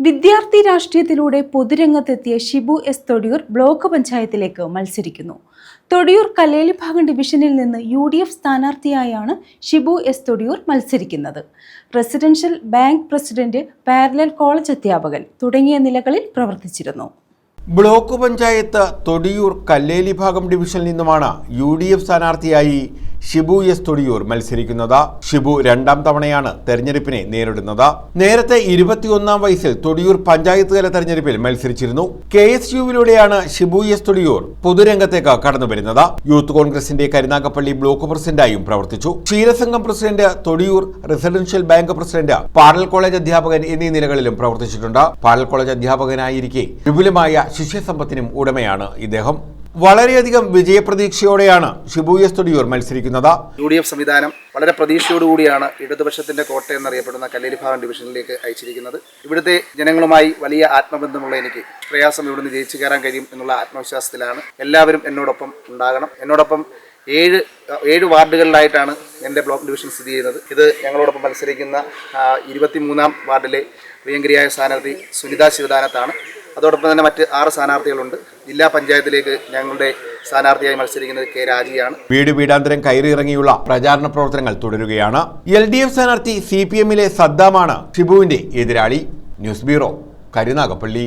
വിദ്യാർത്ഥി രാഷ്ട്രീയത്തിലൂടെ പൊതുരംഗത്തെത്തിയ ഷിബു എസ് തൊടിയൂർ ബ്ലോക്ക് പഞ്ചായത്തിലേക്ക് മത്സരിക്കുന്നു. തൊടിയൂർ കലേലിഭാഗം ഡിവിഷനിൽ നിന്ന് യു ഡി എഫ് സ്ഥാനാർത്ഥിയായാണ് ഷിബു എസ് തൊടിയൂർ മത്സരിക്കുന്നത്. Residential bank president parallel college അധ്യാപകൻ തുടങ്ങിയ നിലകളിൽ പ്രവർത്തിച്ചിരുന്നു. ബ്ലോക്ക് പഞ്ചായത്ത് തൊടിയൂർ കല്ലേലിഭാഗം ഡിവിഷനിൽ നിന്നുമാണ് യു ഡി എഫ് സ്ഥാനാർത്ഥിയായി ഷിബു എസ് തൊടിയൂർ മത്സരിക്കുന്നത്. ഷിബു രണ്ടാം തവണയാണ് തെരഞ്ഞെടുപ്പിനെ നേരിടുന്നത്. നേരത്തെ ഇരുപത്തിയൊന്നാം വയസ്സിൽ തൊടിയൂർ പഞ്ചായത്ത് തല തെരഞ്ഞെടുപ്പിൽ മത്സരിച്ചിരുന്നു. കെ എസ് യുവിലൂടെയാണ് ഷിബു എസ് തൊടിയൂർ പൊതുരംഗത്തേക്ക് കടന്നു വരുന്നത് യൂത്ത് കോൺഗ്രസിന്റെ കരുനാഗപ്പള്ളി ബ്ലോക്ക് പ്രസിഡന്റായും പ്രവർത്തിച്ചു. ക്ഷീരസംഘം president Thodiyoor residential bank president parallel college അധ്യാപകൻ എന്നീ നിലകളിലും പ്രവർത്തിച്ചിട്ടുണ്ട്. പാടൽ കോളേജ് അധ്യാപകനായിരിക്കെ വിപുലമായ ശിഷ്യസമ്പത്തിനും ഉടമയാണ് ഇദ്ദേഹം. വളരെയധികം വിജയപ്രതീക്ഷയോടെയാണ് ഷിബു എസ് തൊടിയൂർ മത്സരിക്കുന്നത്. യു ഡി എഫ് സംവിധാനം വളരെ പ്രതീക്ഷയോടുകൂടിയാണ് ഇടതുപക്ഷത്തിന്റെ കോട്ട എന്നറിയപ്പെടുന്ന കല്ലേരിഭാഗം ഡിവിഷനിലേക്ക് അയച്ചിരിക്കുന്നത്. ഇവിടുത്തെ ജനങ്ങളുമായി വലിയ ആത്മബന്ധമുള്ള എനിക്ക് പ്രയാസം ഇവിടുന്ന് ജയിച്ചു കയറാൻ കഴിയും എന്നുള്ള ആത്മവിശ്വാസത്തിലാണ് എല്ലാവരും എന്നോടൊപ്പം ഉണ്ടാകണം. എന്നോടൊപ്പം ഏഴ് ഏഴ് വാർഡുകളിലായിട്ടാണ് എന്റെ ബ്ലോക്ക് ഡിവിഷൻ സ്ഥിതി ചെയ്യുന്നത്. ഇത് ഞങ്ങളോടൊപ്പം മത്സരിക്കുന്ന ഇരുപത്തി മൂന്നാം വാർഡിലെ പ്രിയങ്കരിയായ സ്ഥാനാർത്ഥി സുനിത ശിവദാനത്താണ്. അതോടൊപ്പം തന്നെ മറ്റ് ആറ് സ്ഥാനാർത്ഥികളുണ്ട്. ജില്ലാ പഞ്ചായത്തിലേക്ക് ഞങ്ങളുടെ സ്ഥാനാർത്ഥിയായി മത്സരിക്കുന്നത് കെ രാജിയാണ്. വീട് വീടാന്തരം കയറിയിറങ്ങിയുള്ള പ്രചാരണ പ്രവർത്തനങ്ങൾ തുടരുകയാണ്. എൽ ഡി എഫ് സ്ഥാനാർത്ഥി സി പി എമ്മിലെ സദ്ദാമാണ് ഷിബുവിന്റെ എതിരാളി. News bureau Karunagappally.